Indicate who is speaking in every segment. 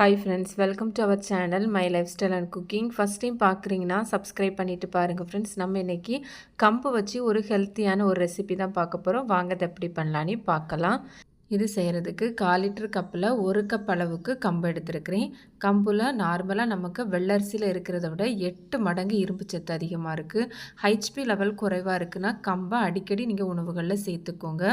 Speaker 1: Hi friends welcome to our channel my lifestyle and cooking first time பார்க்குறீங்கன்னா subscribe பண்ணிவிட்டு பாருங்கள் friends நம்ம இன்றைக்கி கம்பு வச்சு ஒரு ஹெல்த்தியான ஒரு ரெசிபி தான் பார்க்க போகிறோம் வாங்க அதை எப்படி பண்ணலான்னு பார்க்கலாம். இது செய்கிறதுக்கு கால் லிட்டர் கப்பில் ஒரு கப் அளவுக்கு கம்பு எடுத்துருக்கிறேன். கம்பில் நார்மலாக நமக்கு வெள்ளரிசியில் இருக்கிறத விட எட்டு மடங்கு இரும்பு சத்து அதிகமாக இருக்குது ஹெச்பி லெவல் குறைவாக இருக்குன்னா கம்பை அடிக்கடி நீங்கள் உணவுகளில் சேர்த்துக்கோங்க.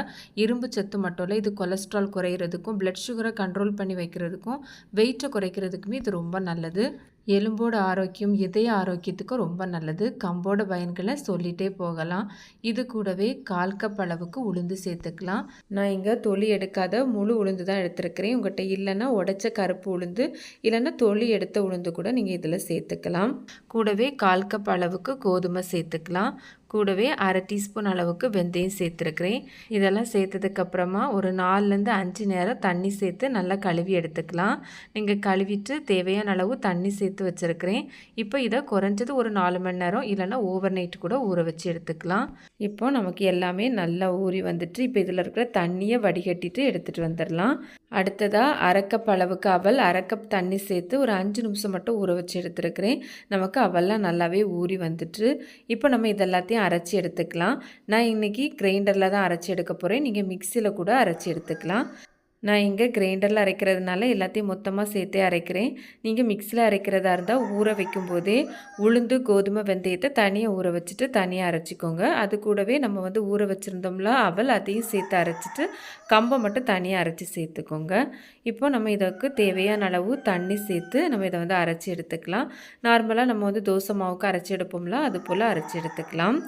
Speaker 1: இரும்பு சத்து மட்டும் இல்லை இது கொலஸ்ட்ரால் குறையிறதுக்கும் பிளட் சுகரை கண்ட்ரோல் பண்ணி வைக்கிறதுக்கும் வெயிட்டை குறைக்கிறதுக்குமே இது ரொம்ப நல்லது. எலும்போட ஆரோக்கியம் இதய ஆரோக்கியத்துக்கும் ரொம்ப நல்லது. கம்போட பயன்களை சொல்லிகிட்டே போகலாம். இது கூடவே கால் கப் அளவுக்கு உளுந்து சேர்த்துக்கலாம். நான் இங்கே தொலி எடுக்காத முழு உளுந்து தான் எடுத்திருக்கிறேன். உங்கள்கிட்ட இல்லைன்னா உடச்ச கருப்பு உளுந்து இல்லைன்னா தொலி எடுத்த உளுந்து கூட நீங்கள் இதில் சேர்த்துக்கலாம். கூடவே கால் கப் அளவுக்கு கோதுமை சேர்த்துக்கலாம். கூடவே அரை டீஸ்பூன் அளவுக்கு வெந்தயம் சேர்த்துருக்குறேன். இதெல்லாம் சேர்த்ததுக்கப்புறமா ஒரு நாலுலேருந்து அஞ்சு நேரம் தண்ணி சேர்த்து நல்லா கழுவி எடுத்துக்கலாம். நீங்கள் கழுவிட்டு தேவையான அளவு தண்ணி சேர்த்து வச்சுருக்கிறேன். இப்போ இதை குறைஞ்சது ஒரு நாலு மணி நேரம் இல்லைன்னா ஓவர் நைட் கூட ஊற வச்சு எடுத்துக்கலாம். இப்போ நமக்கு எல்லாமே நல்லா ஊறி வந்துட்டு இப்போ இதில் இருக்கிற தண்ணியை வடிகட்டிட்டு எடுத்துகிட்டு வந்துடலாம். அடுத்ததாக அரைக்கப் அளவுக்கு அவல் அரைக்கப் தண்ணி சேர்த்து ஒரு அஞ்சு நிமிஷம் மட்டும் ஊற வச்சு எடுத்துருக்கிறேன். நமக்கு அவெல்லாம் நல்லாவே ஊறி வந்துட்டு இப்போ நம்ம இதெல்லாத்தையும் அரைச்சி எடுத்துக்கலாம். நான் இன்றைக்கி கிரைண்டரில் தான் அரைச்சி எடுக்க போகிறேன் நீங்கள் மிக்சியில் கூட அரைச்சி எடுத்துக்கலாம். நான் இங்கே கிரைண்டரில் அரைக்கிறதுனால எல்லாத்தையும் மொத்தமாக சேர்த்தே அரைக்கிறேன். நீங்கள் மிக்சியில் அரைக்கிறதா இருந்தால் ஊற வைக்கும் போதே உளுந்து கோதுமை வெந்தயத்தை தனியாக ஊற வச்சுட்டு தனியாக அரைச்சிக்கோங்க. அது கூடவே நம்ம வந்து ஊற வச்சுருந்தோம்ல அவள் அதையும் சேர்த்து அரைச்சிட்டு கம்பை மட்டும் தனியாக அரைச்சி சேர்த்துக்கோங்க. இப்போ நம்ம இதற்கு தேவையான அளவு தண்ணி சேர்த்து நம்ம இதை வந்து அரைச்சி எடுத்துக்கலாம். நார்மலாக நம்ம வந்து தோசை மாவுக்கு அரைச்சி எடுப்போம்ல அது போல் அரைச்சி எடுத்துக்கலாம்.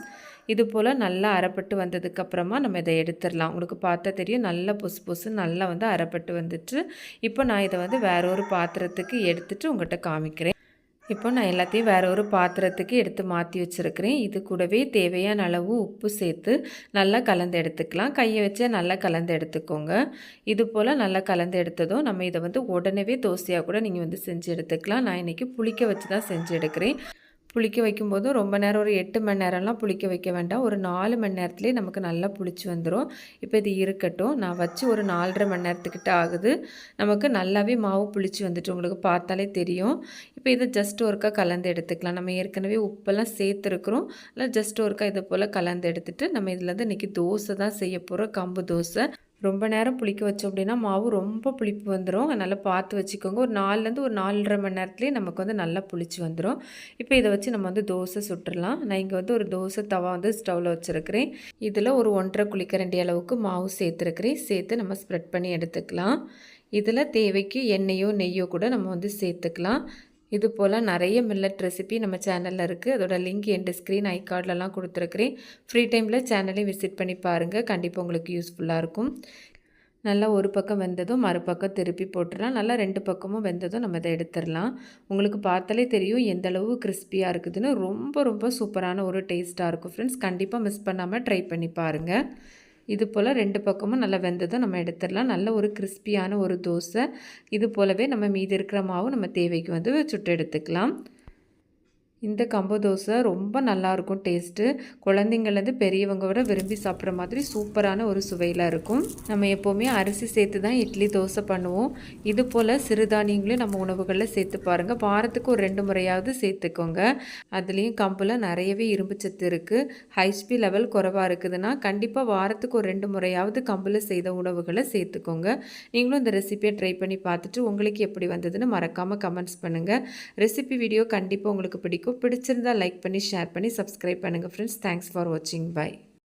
Speaker 1: இது போல் நல்லா அரைப்பட்டு வந்ததுக்கப்புறமா நம்ம இதை எடுத்துடலாம். உங்களுக்கு பார்த்தா தெரியும் நல்லா பொசு பொசு நல்லா வந்து அரைப்பட்டு வந்துட்டு இப்போ நான் இதை வந்து வேற ஒரு பாத்திரத்துக்கு எடுத்துகிட்டு உங்கள்கிட்ட காமிக்கிறேன். இப்போ நான் எல்லாத்தையும் வேற ஒரு பாத்திரத்துக்கு எடுத்து மாற்றி வச்சுருக்கிறேன். இது கூடவே தேவையான அளவு உப்பு சேர்த்து நல்லா கலந்து எடுத்துக்கலாம். கையை வச்சே நல்லா கலந்து எடுத்துக்கோங்க. இது போல் நல்லா கலந்து எடுத்ததும் நம்ம இதை வந்து உடனே தோசையாக கூட நீங்கள் வந்து செஞ்சு எடுத்துக்கலாம். நான் இன்றைக்கி புளிக்க வச்சு தான் செஞ்சு எடுக்கிறேன். புளிக்க வைக்கும்போது ரொம்ப நேரம் ஒரு எட்டு மணி நேரம்லாம் புளிக்க வைக்க வேண்டாம். ஒரு நாலு மணி நேரத்துலேயே நமக்கு நல்லா புளிச்சு வந்துடும் இப்போ இது இருக்கட்டும். நான் வச்சு ஒரு நாலரை மணி நேரத்துக்கிட்ட ஆகுது. நமக்கு நல்லாவே மாவு புளிச்சு வந்துட்டு உங்களுக்கு பார்த்தாலே தெரியும். இப்போ இதை ஜஸ்ட் ஒருக்கா கலந்து எடுத்துக்கலாம். நம்ம ஏற்கனவே உப்பெல்லாம் சேர்த்துருக்குறோம். இல்லை ஜஸ்ட் ஒருக்கா இதை போல் கலந்து எடுத்துகிட்டு நம்ம இதில் வந்து இன்றைக்கி தோசை தான் செய்ய போகிறோம் கம்பு தோசை. ரொம்ப நேரம் புளிக்க வச்சோம் அப்படின்னா மாவு ரொம்ப புளிப்பு வந்துடும் நல்லா பார்த்து வச்சுக்கோங்க. ஒரு நாலுலேருந்து ஒரு நாலரை மணி நேரத்துலேயே நமக்கு வந்து நல்லா புளிச்சு வந்துடும் இப்போ இதை வச்சு நம்ம வந்து தோசை சுட்டுடலாம் நான் இங்கே வந்து ஒரு தோசை தவா வந்து ஸ்டவ்வில் வச்சுருக்கிறேன். இதில் ஒரு ஒன்றரை குளிக்கரண்டி அளவுக்கு மாவு சேர்த்துருக்கிறேன். சேர்த்து நம்ம ஸ்ப்ரெட் பண்ணி எடுத்துக்கலாம். இதில் தேவைக்கு எண்ணெயோ நெய்யோ கூட நம்ம வந்து சேர்த்துக்கலாம். இது போல் நிறைய மில்லட் ரெசிபி நம்ம சேனலில் இருக்குது அதோட லிங்க் என் ஸ்க்ரீன் ஐ கார்டிலலாம் கொடுத்துருக்குறேன் ஃப்ரீ டைமில் சேனலையும் விசிட் பண்ணி பாருங்கள் கண்டிப்பாக உங்களுக்கு யூஸ்ஃபுல்லாக இருக்கும். நல்லா ஒரு பக்கம் வெந்ததும் மறுபக்கம் திருப்பி போட்டுடலாம். நல்லா ரெண்டு பக்கமும் வெந்ததும் நம்ம இதை எடுத்துடலாம். உங்களுக்கு பார்த்தாலே தெரியும் எந்த அளவு கிறிஸ்பியாக இருக்குதுன்னு. ரொம்ப ரொம்ப சூப்பரான ஒரு டேஸ்ட்டாக இருக்கும். ஃப்ரெண்ட்ஸ் கண்டிப்பாக மிஸ் பண்ணாமல் ட்ரை பண்ணி பாருங்கள் இது போல் ரெண்டு பக்கமும் நல்லா வெந்ததும் நம்ம எடுத்துடலாம். நல்ல ஒரு கிறிஸ்பியான ஒரு தோசை. இது போலவே நம்ம மீதி இருக்கிற மாவு நம்ம தேவைக்கு வந்து சுட்டு எடுத்துக்கலாம். இந்த கம்பு தோசை ரொம்ப நல்லாயிருக்கும் டேஸ்ட்டு. குழந்தைங்கள்லேருந்து பெரியவங்க வர விரும்பி சாப்பிட்ற மாதிரி சூப்பரான ஒரு சுவையில் இருக்கும். நம்ம எப்போவுமே அரிசி சேர்த்து தான் இட்லி தோசை பண்ணுவோம். இது போல் சிறுதானியங்களையும் நம்ம உணவுகளில் சேர்த்து பாருங்கள் வாரத்துக்கு ஒரு ரெண்டு முறையாவது சேர்த்துக்கோங்க. அதுலேயும் கம்பில் நிறையவே இரும்பு சத்து இருக்குது ஹைஸ்பி லெவல் குறைவாக இருக்குதுன்னா கண்டிப்பாக வாரத்துக்கு ஒரு ரெண்டு முறையாவது கம்பில் செய்த உணவுகளை சேர்த்துக்கோங்க. நீங்களும் இந்த ரெசிபியை ட்ரை பண்ணி பார்த்துட்டு உங்களுக்கு எப்படி வந்ததுன்னு மறக்காமல் கமெண்ட்ஸ் பண்ணுங்கள் ரெசிபி வீடியோ கண்டிப்பாக உங்களுக்கு பிடிக்கும். பிடிச்சிருந்தால் லைக் பண்ணி ஷேர் பண்ணி சப்ஸ்கிரைப் பண்ணுங்கள் ஃப்ரெண்ட்ஸ் தேங்க்ஸ் ஃபார் வாட்சிங் பை